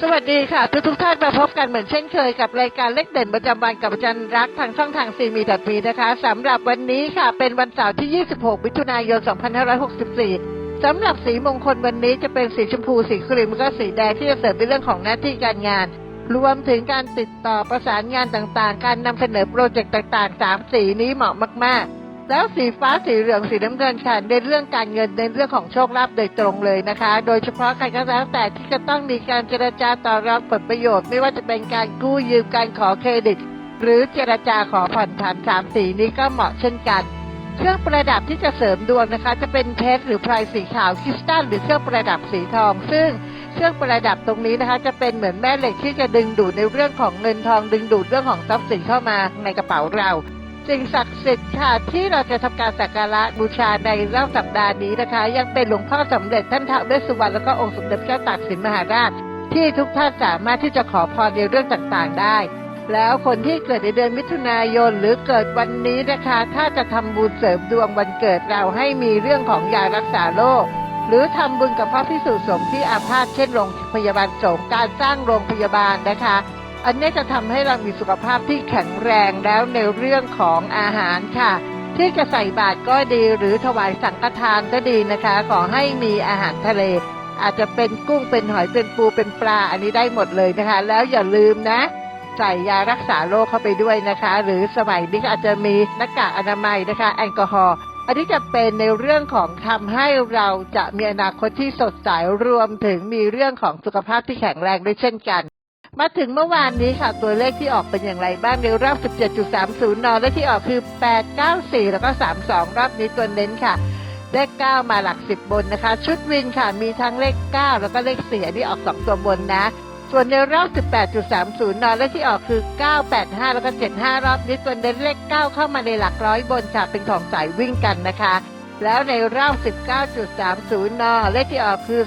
สวัสดีค่ะ ทุกทุกท่านมาพบกันเหมือนเช่นเคยกับรายการเลขเด่นประจำวันกับอาจารย์รักทางช่องทางซีมีดัดมีนะคะสำหรับวันนี้ค่ะเป็นวันเสาร์ที่ 26 มิถุนายน 2564สำหรับสีมงคลวันนี้จะเป็นสีชมพูสีครีมก็สีแดงที่จะเสริมในเรื่องของหน้าที่การงาน รวมถึงการติดต่อประสานงานต่างๆ การนำเสนอโปรเจกต์ต่างๆสามสีนี้เหมาะมากๆ แล้วสีฟ้าสีเหลืองสีน้ำเงินค่ะในเรื่องการเงินในเรื่องของโชคลาภโดยตรงเลยนะคะ โดยเฉพาะใครก็แล้วแต่ที่จะต้องมีการเจรจาต่อรองผลประโยชน์ ไม่ว่าจะเป็นการกู้ยืมการขอเครดิต หรือเจรจาขอผ่อนผันสามสีนี้ก็เหมาะเช่นกัน เครื่องประดับที่จะเสริมดวงนะคะ จะเป็นเพชรหรือพลายสีขาวคริสตัลหรือเครื่องประดับสีทอง ซึ่งเครื่องประดับตรงนี้นะคะ จะเป็นเหมือนแม่เหล็กที่จะดึงดูดในเรื่องของเงินทองดึงดูดเรื่องของทรัพย์สินเข้ามาในกระเป๋าเรา สิ่งศักดิ์สิทธิ์ค่ะที่เราจะทำการสักการะบูชาในรอบสัปดาห์นี้นะคะ ยังเป็นหลวงพ่อสำเร็จท่านท้าวเวสสุวรรณแล้วก็องค์สมเด็จเจ้าตากสินมหาราช ที่ทุกท่านสามารถที่จะขอพรในเรื่องต่างๆได้ แล้วคนที่เกิดในเดือนมิถุนายนหรือเกิดวันนี้นะคะ ถ้าจะทำบุญเสริมดวงวันเกิดเราให้มีเรื่องของยารักษาโรคหรือทำบุญกับพระพิสุสงฆ์ที่อาพาธเช่นโรงพยาบาลสงฆ์การสร้างโรงพยาบาลนะคะ อันนี้จะทำให้เรามีสุขภาพที่แข็งแรงแล้วในเรื่องของอาหารค่ะ ที่จะใส่บาตรก็ดีหรือถวายสังฆทานก็ดีนะคะ ขอให้มีอาหารทะเล อาจจะเป็นกุ้งเป็นหอยเป็นปูเป็นปลาอันนี้ได้หมดเลยนะคะ แล้วอย่าลืมนะใส่ยารักษาโรคเข้าไปด้วยนะคะ หรือสมัยนี้อาจจะมีหน้ากากอนามัยนะคะ แอลกอฮอล์อันนี้จะเป็นในเรื่องของทำให้เราจะมีอนาคตที่สดใสรวมถึงมีเรื่องของสุขภาพที่แข็งแรงด้วยเช่นกัน มาถึงเมื่อวานนี้ค่ะ ตัวเลขที่ออกเป็นอย่างไรบ้างในรอบ 17.30นเลขที่ออกคือ 894 แล้วก็ 32 รอบนี้ตัวเน้นค่ะ เลข 9 มาหลัก 10 บนนะคะ ชุดวินค่ะ มีทั้งเลข 9 แล้วก็เลข4อันนี้ออก 2 ตัวบนนะ ส่วนในรอบ 18.30นเลขที่ออกคือ 985 แล้วก็ 75 รอบนี้ตัวเน้นเลข 9 เข้ามาในหลักร้อยบนค่ะ เป็นของสายวิ่งกันนะคะแล้วในรอบ 19.30 น เลขที่ออกคือ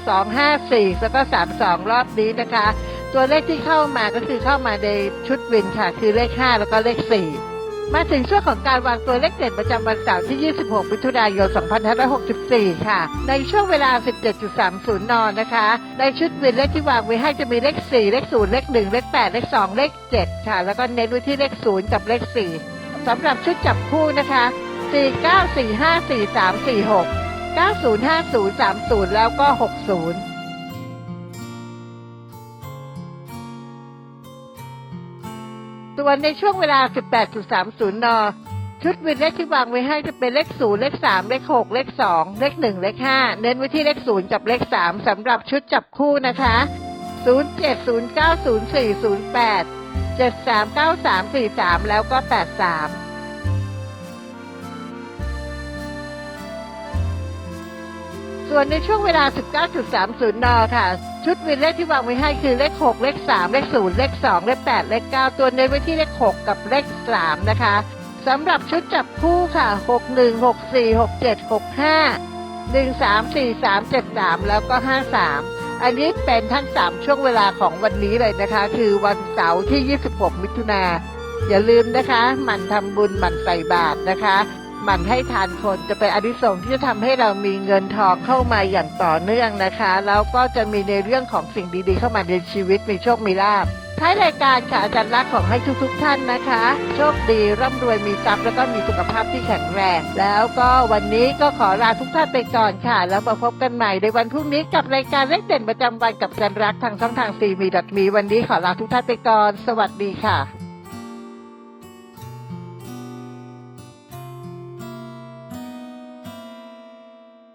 254 แล้วก็ 32 รอบนี้นะคะ ตัวเลขที่เข้ามาก็คือเข้ามาในชุดวินค่ะ คือเลข 5 แล้วก็เลข 4 มาถึงช่วงของการวางตัวเลขเด่นประจำวันเสาร์ที่ 26 มิถุนายน 2564 ค่ะ ในช่วงเวลา 17.30 น นะคะ ในชุดวินเลขที่วางไว้ให้จะมีเลข 4 เลข 0 เลข 1 เลข 8 เลข 2 เลข 7 ค่ะ แล้วก็เน้นไว้ที่เลข 0 กับเลข 4 สำหรับชุดจับคู่นะคะ 49454346 905030 แล้วก็ 60 ส่วนในช่วงเวลา 18.30 น ชุดวินเลขที่วางไว้ให้จะเป็นเลข 0 เลข 3 เลข 6 เลข 2 เลข 1 เลข 5 เน้นไว้ที่เลข 0 กับเลข 3 สำหรับชุดจับคู่นะคะ 07090408 739343 แล้วก็ 83 ส่วนในช่วงเวลา 19.30 น ค่ะ ชุดวินเลขที่วางไว้ให้คือเลข 6 เลข 3 เลข 0 เลข 2 เลข 8 เลข 9 ตัวเน้นไว้ที่เลข 6 กับเลข 3 นะคะสำหรับชุดจับคู่ค่ะ 6 1 6 4 6 7 6 5 1 3 4 3 7 3 แล้วก็ 53 อันนี้เป็นทั้ง 3 ช่วงเวลาของวันนี้เลยนะคะ คือวันเสาร์ที่ 26 มิถุนาอย่าลืมนะคะ มันทำบุญมันใส่บาตรนะคะ หมั่นให้ทานคนจะเป็นอดิสงส์ที่จะทำให้เรามีเงินทองเข้ามาอย่างต่อเนื่องนะคะ แล้วก็จะมีในเรื่องของสิ่งดีๆ เข้ามาในชีวิตมีโชคมีลาภท้ายรายการค่ะอาจารย์รักของให้ทุกๆท่านนะคะ โชคดีร่ำรวยมีทรัพย์แล้วก็มีสุขภาพที่แข็งแรง แล้วก็วันนี้ก็ขอลาทุกท่านไปก่อนค่ะ แล้วมาพบกันใหม่ในวันพรุ่งนี้กับรายการเลขเด่นประจำวันกับอาจารย์รักทางช่องทางซีมีดัดมีวันนี้ขอลาทุกท่านไปก่อน สวัสดีค่ะ